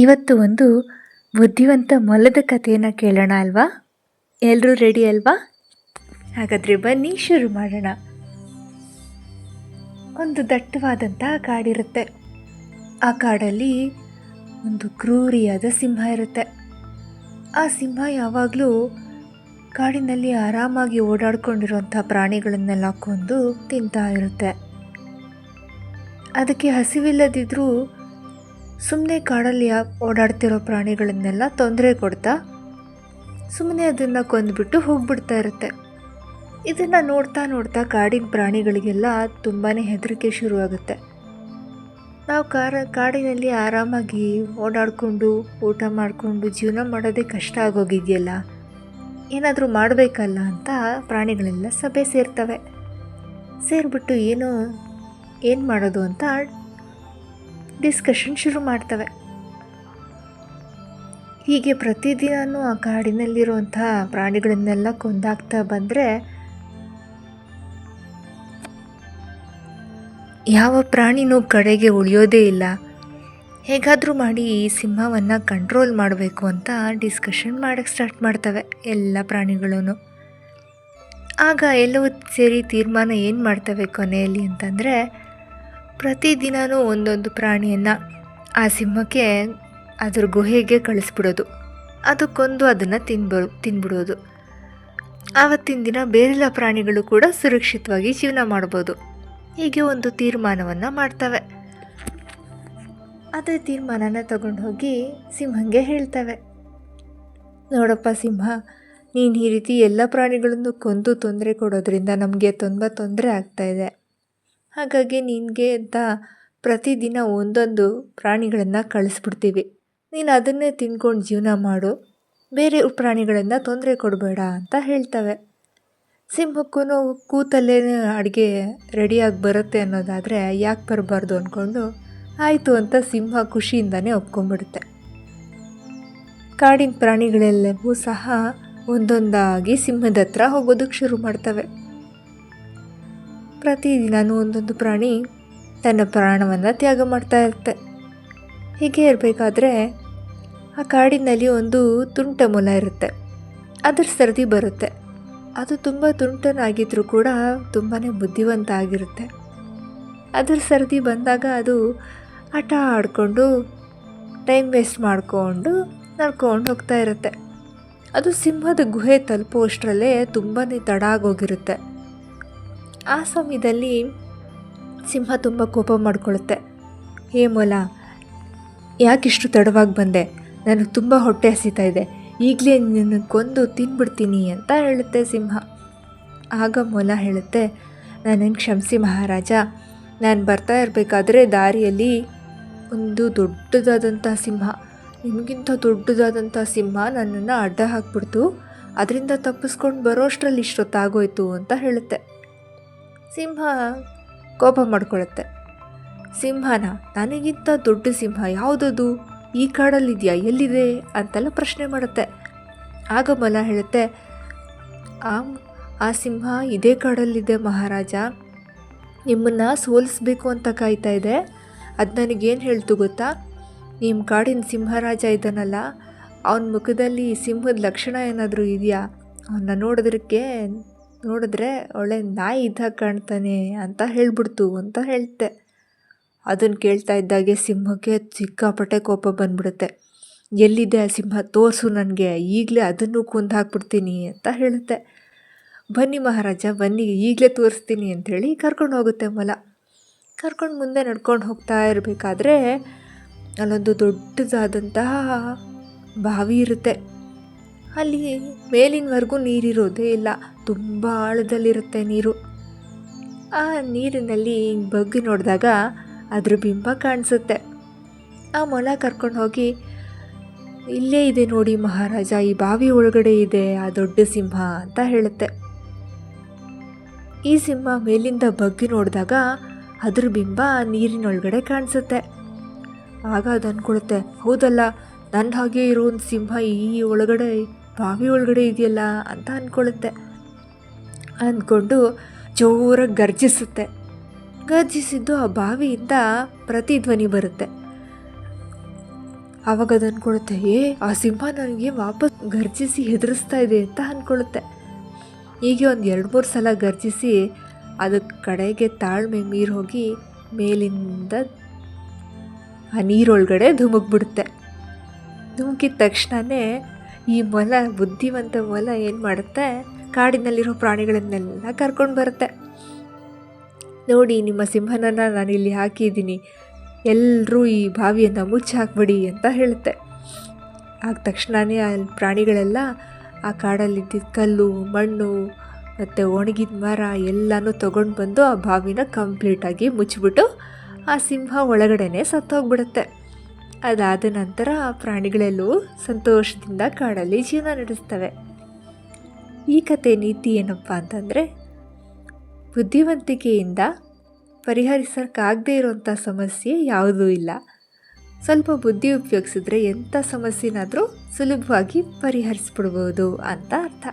ಇವತ್ತು ಒಂದು ಬುದ್ಧಿವಂತ ಮೊಲದ ಕಥೆಯನ್ನು ಕೇಳೋಣ ಅಲ್ವಾ? ಎಲ್ಲರೂ ರೆಡಿ ಅಲ್ವಾ? ಹಾಗಾದರೆ ಬನ್ನಿ ಶುರು ಮಾಡೋಣ. ಒಂದು ದಟ್ಟವಾದಂತಹ ಕಾಡಿರುತ್ತೆ ಆ ಕಾಡಲ್ಲಿ ಒಂದು ಕ್ರೂರಿಯಾದ ಸಿಂಹ ಇರುತ್ತೆ. ಆ ಸಿಂಹ ಯಾವಾಗಲೂ ಕಾಡಿನಲ್ಲಿ ಆರಾಮಾಗಿ ಓಡಾಡ್ಕೊಂಡಿರುವಂಥ ಪ್ರಾಣಿಗಳನ್ನೆಲ್ಲ ಕೊಂದು ತಿಂತಾ ಇರುತ್ತೆ. ಅದಕ್ಕೆ ಹಸಿವಿಲ್ಲದಿದ್ದರೂ ಸುಮ್ಮನೆ ಕಾಡಲ್ಲಿ ಓಡಾಡ್ತಿರೋ ಪ್ರಾಣಿಗಳನ್ನೆಲ್ಲ ತೊಂದರೆ ಕೊಡ್ತಾ ಸುಮ್ಮನೆ ಅದನ್ನು ಕೊಂದುಬಿಟ್ಟು ಹೋಗ್ಬಿಡ್ತಾ ಇರುತ್ತೆ. ಇದನ್ನು ನೋಡ್ತಾ ನೋಡ್ತಾ ಕಾಡಿನ ಪ್ರಾಣಿಗಳಿಗೆಲ್ಲ ತುಂಬಾ ಹೆದರಿಕೆ ಶುರುವಾಗುತ್ತೆ. ನಾವು ಕಾರ, ಕಾಡಿನಲ್ಲಿ ಆರಾಮಾಗಿ ಓಡಾಡಿಕೊಂಡು, ಊಟ ಮಾಡಿಕೊಂಡು, ಜೀವನ ಮಾಡೋದೇ ಕಷ್ಟ ಆಗೋಗಿದೆಯಲ್ಲ? ಏನಾದರೂ ಮಾಡಬೇಕಲ್ಲ ಅಂತ ಪ್ರಾಣಿಗಳೆಲ್ಲ ಸಭೆ ಸೇರ್ತವೆ. ಸೇರಿಬಿಟ್ಟು ಏನು ಏನು ಮಾಡೋದು ಅಂತ ಡಿಸ್ಕಷನ್ ಶುರು ಮಾಡ್ತವೆ. ಹೀಗೆ ಪ್ರತಿದಿನವೂ ಆ ಕಾಡಿನಲ್ಲಿರುವಂಥ ಪ್ರಾಣಿಗಳನ್ನೆಲ್ಲ ಕೊಂದಾಗ್ತಾ ಬಂದರೆ ಯಾವ ಪ್ರಾಣಿನೂ ಕಡೆಗೆ ಉಳಿಯೋದೇ ಇಲ್ಲ. ಹೇಗಾದರೂ ಮಾಡಿ ಈ ಸಿಂಹವನ್ನು ಕಂಟ್ರೋಲ್ ಮಾಡಬೇಕು ಅಂತ ಡಿಸ್ಕಷನ್ ಮಾಡೋಕ್ಕೆ ಸ್ಟಾರ್ಟ್ ಮಾಡ್ತವೆ ಎಲ್ಲ ಪ್ರಾಣಿಗಳೂ ಆಗ ಎಲ್ಲವೂ ಸೇರಿ ತೀರ್ಮಾನ ಏನು ಮಾಡ್ತವೆ ಕೊನೆಯಲ್ಲಿ ಅಂತಂದರೆ ಪ್ರತಿದಿನವೂ ಒಂದೊಂದು ಪ್ರಾಣಿಯನ್ನು ಆ ಸಿಂಹಕ್ಕೆ ಅದ್ರ ಗುಹೆಗೆ ಕಳಿಸ್ಬಿಡೋದು. ಅದು ಕೊಂದು ಅದನ್ನು ತಿನ್ಬ, ತಿನ್ಬಿಡೋದು. ಆವತ್ತಿನ ದಿನ ಬೇರೆಲ್ಲ ಪ್ರಾಣಿಗಳು ಕೂಡ ಸುರಕ್ಷಿತವಾಗಿ ಜೀವನ ಮಾಡ್ಬೋದು. ಹೀಗೆ ಒಂದು ತೀರ್ಮಾನವನ್ನು ಮಾಡ್ತವೆ. ಅದೇ ತೀರ್ಮಾನನ ತಗೊಂಡು ಹೋಗಿ ಸಿಂಹಂಗೆ ಹೇಳ್ತವೆ. ನೋಡಪ್ಪ ಸಿಂಹ, ನೀನು ಈ ರೀತಿ ಎಲ್ಲ ಪ್ರಾಣಿಗಳನ್ನು ಕೊಂದು ತೊಂದರೆ ಕೊಡೋದ್ರಿಂದ ನಮಗೆ ತುಂಬ ತೊಂದರೆ ಆಗ್ತಾಯಿದೆ ಹಾಗಾಗಿ ನಿನಗೆ ಅಂತ ಪ್ರತಿದಿನ ಒಂದೊಂದು ಪ್ರಾಣಿಗಳನ್ನು ಕಳಿಸ್ಬಿಡ್ತೀವಿ. ನೀನು ಅದನ್ನೇ ತಿನ್ಕೊಂಡು ಜೀವನ ಮಾಡು. ಬೇರೆ ಪ್ರಾಣಿಗಳನ್ನು ತೊಂದರೆ ಕೊಡಬೇಡ ಅಂತ ಹೇಳ್ತವೆ. ಸಿಂಹಕ್ಕೂ ಕೂತಲ್ಲೇ ಅಡುಗೆ ರೆಡಿಯಾಗಿ ಬರುತ್ತೆ ಅನ್ನೋದಾದರೆ ಯಾಕೆ ಬರಬಾರ್ದು ಅಂದ್ಕೊಂಡು ಆಯಿತು ಅಂತ ಸಿಂಹ ಖುಷಿಯಿಂದನೇ ಒಪ್ಕೊಂಡ್ಬಿಡುತ್ತೆ. ಕಾಡಿನ ಪ್ರಾಣಿಗಳೆಲ್ಲವೂ ಸಹ ಒಂದೊಂದಾಗಿ ಸಿಂಹದ ಹತ್ರ ಹೋಗೋದಕ್ಕೆ ಶುರು ಮಾಡ್ತವೆ. ಪ್ರತಿದಿನವೂ ಒಂದೊಂದು ಪ್ರಾಣಿ ತನ್ನ ಪ್ರಾಣವನ್ನು ತ್ಯಾಗ ಮಾಡ್ತಾ ಇರುತ್ತೆ. ಹೀಗೆ ಇರಬೇಕಾದ್ರೆ ಆ ಕಾಡಿನಲ್ಲಿ ಒಂದು ತುಂಟ ಮೊಲ ಇರುತ್ತೆ. ಅದರ ಸರದಿ ಬರುತ್ತೆ. ಅದು ತುಂಬ ತುಂಟನಾಗಿದ್ದರೂ ಕೂಡ ತುಂಬಾ ಬುದ್ಧಿವಂತ ಆಗಿರುತ್ತೆ. ಅದರ ಸರದಿ ಬಂದಾಗ ಅದು ಆಟ ಆಡಿಕೊಂಡು ಟೈಮ್ ವೇಸ್ಟ್ ಮಾಡಿಕೊಂಡು ನಡ್ಕೊಂಡು ಹೋಗ್ತಾ ಇರುತ್ತೆ. ಅದು ಸಿಂಹದ ಗುಹೆ ತಲುಪುವಷ್ಟರಲ್ಲೇ ತುಂಬಾ ತಡ ಆಗೋಗಿರುತ್ತೆ ಆ ಸಮಯದಲ್ಲಿ ಸಿಂಹ ತುಂಬ ಕೋಪ ಮಾಡಿಕೊಳ್ಳುತ್ತೆ. ಹೇ ಮೊಲ ಯಾಕಿಷ್ಟು ತಡವಾಗಿ ಬಂದೆ? ನನಗೆ ತುಂಬ ಹೊಟ್ಟೆ ಹಸಿತಾ ಇದೆ. ಈಗಲೇ ನಿನ್ನ ಕೊಂದು ತಿನ್ಬಿಡ್ತೀನಿ ಅಂತ ಹೇಳುತ್ತೆ ಸಿಂಹ. ಆಗ ಮೊಲ ಹೇಳುತ್ತೆ ನನ್ನನ್ನು ಕ್ಷಮಿಸಿ ಮಹಾರಾಜ, ನಾನು ಬರ್ತಾ ಇರಬೇಕಾದ್ರೆ ದಾರಿಯಲ್ಲಿ ಒಂದು ದೊಡ್ಡದಾದಂಥ ಸಿಂಹ ನಿಮಗಿಂತ ದೊಡ್ಡದಾದಂಥ ಸಿಂಹ ನನ್ನನ್ನು ಅಡ್ಡ ಹಾಕ್ಬಿಡ್ತು. ಅದರಿಂದ ತಪ್ಪಿಸ್ಕೊಂಡು ಬರೋಷ್ಟರಲ್ಲಿ ಇಷ್ಟೊತ್ತಾಗೋಯ್ತು ಅಂತ ಹೇಳುತ್ತೆ. ಸಿಂಹ ಕೋಪ ಮಾಡ್ಕೊಳ್ಳುತ್ತೆ. ಸಿಂಹನ ನನಗಿಂತ ದೊಡ್ಡ ಸಿಂಹ ಯಾವುದದು? ಈ ಕಾಡಲ್ಲಿದೆಯಾ? ಎಲ್ಲಿದೆ? ಅಂತೆಲ್ಲ ಪ್ರಶ್ನೆ ಮಾಡುತ್ತೆ. ಆಗ ಮೊಲ ಹೇಳುತ್ತೆ ಆ ಆ ಸಿಂಹ ಇದೇ ಕಾಡಲ್ಲಿದೆ ಮಹಾರಾಜ. ನಿಮ್ಮನ್ನು ಸೋಲಿಸ್ಬೇಕು ಅಂತ ಕಾಯ್ತಾ ಇದೆ. ಅದು ನನಗೇನು ಹೇಳ್ತು ಗೊತ್ತಾ? ನಿಮ್ಮ ಕಾಡಿನ ಸಿಂಹರಾಜ ಇದ್ದಾನಲ್ಲ, ಅವನ ಮುಖದಲ್ಲಿ ಸಿಂಹದ ಲಕ್ಷಣ ಏನಾದರೂ ಇದೆಯಾ? ಅವನ್ನ ನೋಡೋದಕ್ಕೆ ನೋಡಿದ್ರೆ ಒಳ್ಳೆ ನಾಯಿ ಇದ್ದಾಗ ಕಾಣ್ತಾನೆ ಅಂತ ಹೇಳ್ಬಿಡ್ತು ಅಂತ ಹೇಳ್ತೆ. ಅದನ್ನು ಕೇಳ್ತಾ ಇದ್ದಾಗೆ ಸಿಂಹಕ್ಕೆ ಸಿಕ್ಕಾಪಟ್ಟೆ ಕೋಪ ಬಂದ್ಬಿಡುತ್ತೆ. ಎಲ್ಲಿದೆ ಆ ಸಿಂಹ? ತೋರಿಸು ನನಗೆ. ಈಗಲೇ ಅದನ್ನು ಕೊಂದು ಹಾಕ್ಬಿಡ್ತೀನಿ ಅಂತ ಹೇಳುತ್ತೆ. ಬನ್ನಿ ಮಹಾರಾಜ, ಬನ್ನಿ, ಈಗಲೇ ತೋರಿಸ್ತೀನಿ ಅಂಥೇಳಿ ಕರ್ಕೊಂಡು ಹೋಗುತ್ತೆ ಮೊಲ. ಕರ್ಕೊಂಡು ಮುಂದೆ ನಡ್ಕೊಂಡು ಹೋಗ್ತಾ ಇರಬೇಕಾದ್ರೆ ಅಲ್ಲೊಂದು ದೊಡ್ಡದಾದಂತಹ ಬಾವಿ ಇರುತ್ತೆ. ಅಲ್ಲಿ ಮೇಲಿನವರೆಗೂ ನೀರಿರೋದೇ ಇಲ್ಲ. ತುಂಬ ಆಳದಲ್ಲಿರುತ್ತೆ ನೀರು. ಆ ನೀರಿನಲ್ಲಿ ಬಗ್ಗಿ ನೋಡಿದಾಗ ಅದ್ರ ಬಿಂಬ ಕಾಣಿಸುತ್ತೆ. ಆ ಮೊಲ ಕರ್ಕೊಂಡು ಹೋಗಿ, ಇಲ್ಲೇ ಇದೆ ನೋಡಿ ಮಹಾರಾಜ, ಈ ಬಾವಿ ಒಳಗಡೆ ಇದೆ, ಆ ದೊಡ್ಡ ಸಿಂಹ ಅಂತ ಹೇಳುತ್ತೆ. ಈ ಸಿಂಹ ಮೇಲಿಂದ ಬಗ್ಗಿ ನೋಡಿದಾಗ ಅದ್ರ ಬಿಂಬ ನೀರಿನೊಳಗಡೆ ಕಾಣಿಸುತ್ತೆ. ಆಗ ಅದು ಅಂದ್ಕೊಳುತ್ತೆ ಹೌದಲ್ಲ ನನ್ನ ಹಾಗೆ ಇರೋ ಒಂದು ಸಿಂಹ ಈ ಒಳಗಡೆ, ಬಾವಿ ಒಳಗಡೆ ಇದೆಯಲ್ಲ ಅಂತ ಅಂದ್ಕೊಳ್ಳುತ್ತೆ ಅಂದ್ಕೊಂಡು ಜೋರಾಗಿ ಗರ್ಜಿಸುತ್ತೆ. ಗರ್ಜಿಸಿದ್ದು ಆ ಬಾವಿಯಿಂದ ಪ್ರತಿಧ್ವನಿ ಬರುತ್ತೆ. ಆವಾಗ ಅದು ಅಂದ್ಕೊಳುತ್ತೆ ಏ, ಆ ಸಿಂಹ ನನಗೆ ವಾಪಸ್ ಗರ್ಜಿಸಿ ಹೆದರಿಸ್ತಾ ಇದೆ ಅಂತ ಅಂದ್ಕೊಳ್ಳುತ್ತೆ ಹೀಗೆ ಒಂದು ಎರಡು ಮೂರು ಸಲ ಗರ್ಜಿಸಿ ಅದಕ್ಕೆ ಕಡೆಗೆ ತಾಳ್ಮೆ ಮೀರಿ ಹೋಗಿ ಮೇಲಿಂದ ಆ ನೀರೊಳಗಡೆ ಧುಮುಕ್ಬಿಡುತ್ತೆ. ಧುಮುಕಿದ ತಕ್ಷಣವೇ ಈ ಮೊಲ, ಬುದ್ಧಿವಂತ ಮೊಲ ಏನು ಮಾಡುತ್ತೆ? ಕಾಡಿನಲ್ಲಿರೋ ಪ್ರಾಣಿಗಳನ್ನೆಲ್ಲ ಕರ್ಕೊಂಡು ಬರುತ್ತೆ. ನೋಡಿ, ನಿಮ್ಮ ಸಿಂಹನನ್ನು ನಾನಿಲ್ಲಿ ಹಾಕಿದ್ದೀನಿ. ಎಲ್ಲರೂ ಈ ಬಾವಿಯನ್ನು ಮುಚ್ಚಿ ಹಾಕ್ಬಿಡಿ ಅಂತ ಹೇಳುತ್ತೆ. ಆಗ ತಕ್ಷಣವೇ ಆ ಪ್ರಾಣಿಗಳೆಲ್ಲ ಆ ಕಾಡಲ್ಲಿದ್ದಿದ್ದ ಕಲ್ಲು, ಮಣ್ಣು, ಮತ್ತು ಒಣಗಿದ ಮರ ಎಲ್ಲನೂ ತೊಗೊಂಡು ಬಂದು ಆ ಬಾವಿನ ಕಂಪ್ಲೀಟಾಗಿ ಮುಚ್ಚಿಬಿಟ್ಟು ಆ ಸಿಂಹ ಒಳಗಡೆನೇ ಸತ್ತೋಗ್ಬಿಡುತ್ತೆ. ಅದಾದ ನಂತರ ಆ ಪ್ರಾಣಿಗಳೆಲ್ಲವೂ ಸಂತೋಷದಿಂದ ಕಾಡಲ್ಲಿ ಜೀವನ ನಡೆಸ್ತವೆ ಈ ಕತೆ ನೀತಿ ಏನಪ್ಪ ಅಂತಂದರೆ, ಬುದ್ಧಿವಂತಿಕೆಯಿಂದ ಪರಿಹರಿಸೋಕ್ಕಾಗದೇ ಇರೋಂಥ ಸಮಸ್ಯೆ ಯಾವುದೂ ಇಲ್ಲ. ಸ್ವಲ್ಪ ಬುದ್ಧಿ ಉಪಯೋಗಿಸಿದ್ರೆ ಎಂಥ ಸಮಸ್ಯೆನಾದರೂ ಸುಲಭವಾಗಿ ಪರಿಹರಿಸ್ಬಿಡ್ಬೋದು ಅಂತ ಅರ್ಥ.